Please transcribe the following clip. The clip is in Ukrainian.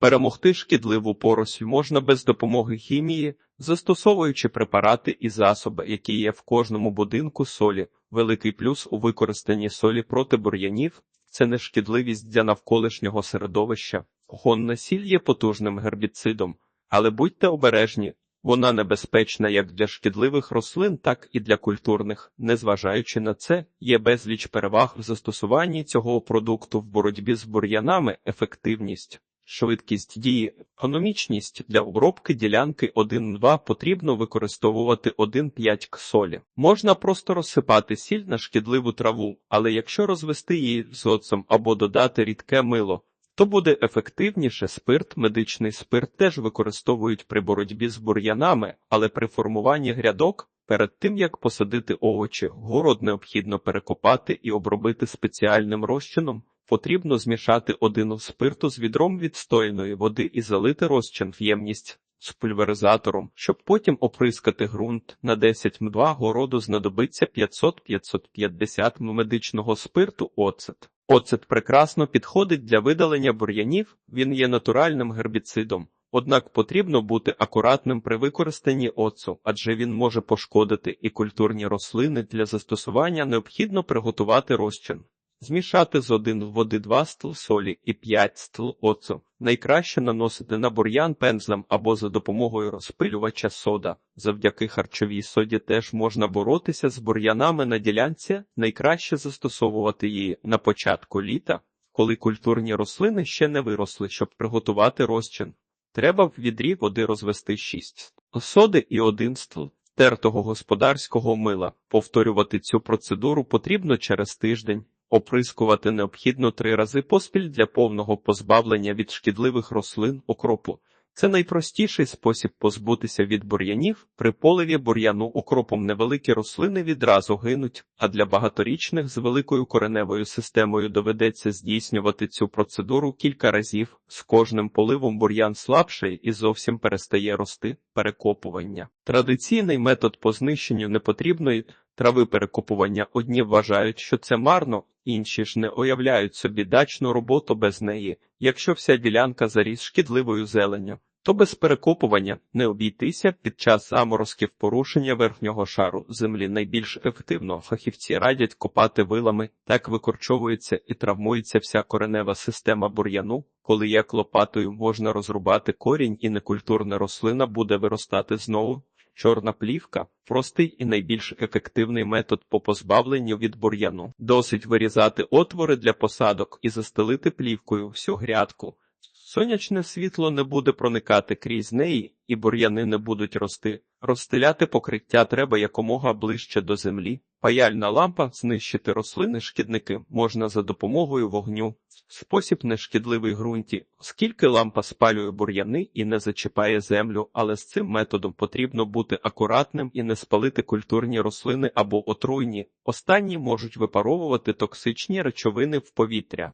Перемогти шкідливу поросю можна без допомоги хімії, застосовуючи препарати і засоби, які є в кожному будинку солі. Великий плюс у використанні солі проти бур'янів це нешкідливість для навколишнього середовища. Гонна сіль є потужним гербіцидом, але будьте обережні, вона небезпечна як для шкідливих рослин, так і для культурних. Незважаючи на це, є безліч переваг в застосуванні цього продукту в боротьбі з бур'янами, ефективність. Швидкість дії, економічність для обробки ділянки 1-2 потрібно використовувати 1-5 к солі. Можна просто розсипати сіль на шкідливу траву, але якщо розвести її з або додати рідке мило, то буде ефективніше спирт. Медичний спирт теж використовують при боротьбі з бур'янами, але при формуванні грядок перед тим як посадити овочі, город необхідно перекопати і обробити спеціальним розчином. Потрібно змішати одину спирту з відром відстояної води і залити розчин в ємність з пульверизатором, щоб потім оприскати ґрунт на 10 м2 городу знадобиться 500-550 м медичного спирту оцет. Оцет прекрасно підходить для видалення бур'янів, він є натуральним гербіцидом. Однак потрібно бути акуратним при використанні оцу, адже він може пошкодити і культурні рослини для застосування необхідно приготувати розчин. Змішати з 1 води 2 стл солі і 5 стл оцу. Найкраще наносити на бур'ян пензлем або за допомогою розпилювача сода. Завдяки харчовій соді теж можна боротися з бур'янами на ділянці. Найкраще застосовувати її на початку літа, коли культурні рослини ще не виросли, щоб приготувати розчин. Треба в відрі води розвести 6 соди і 1 стл тертого господарського мила. Повторювати цю процедуру потрібно через тиждень. Оприскувати необхідно три рази поспіль для повного позбавлення від шкідливих рослин окропу. Це найпростіший спосіб позбутися від бур'янів. При поливі бур'яну окропом невеликі рослини відразу гинуть, а для багаторічних з великою кореневою системою доведеться здійснювати цю процедуру кілька разів. З кожним поливом бур'ян слабший і зовсім перестає рости перекопування. Традиційний метод по знищенню непотрібної трави перекопування одні вважають, що це марно, інші ж не уявляють собі дачну роботу без неї. Якщо вся ділянка заріс шкідливою зеленню, то без перекопування не обійтися під час заморозків порушення верхнього шару землі найбільш ефективно. Фахівці радять копати вилами, так викорчовується і травмується вся коренева система бур'яну. Коли як лопатою можна розрубати корінь і некультурна рослина буде виростати знову. Чорна плівка простий і найбільш ефективний метод по позбавленню від бур'яну. Досить вирізати отвори для посадок і застелити плівкою всю грядку. Сонячне світло не буде проникати крізь неї, і бур'яни не будуть рости. Розстеляти покриття треба якомога ближче до землі. Паяльна лампа знищити рослини шкідники можна за допомогою вогню. Спосіб нешкідливий ґрунті, оскільки лампа спалює бур'яни і не зачіпає землю, але з цим методом потрібно бути акуратним і не спалити культурні рослини або отруйні. Останні можуть випаровувати токсичні речовини в повітря.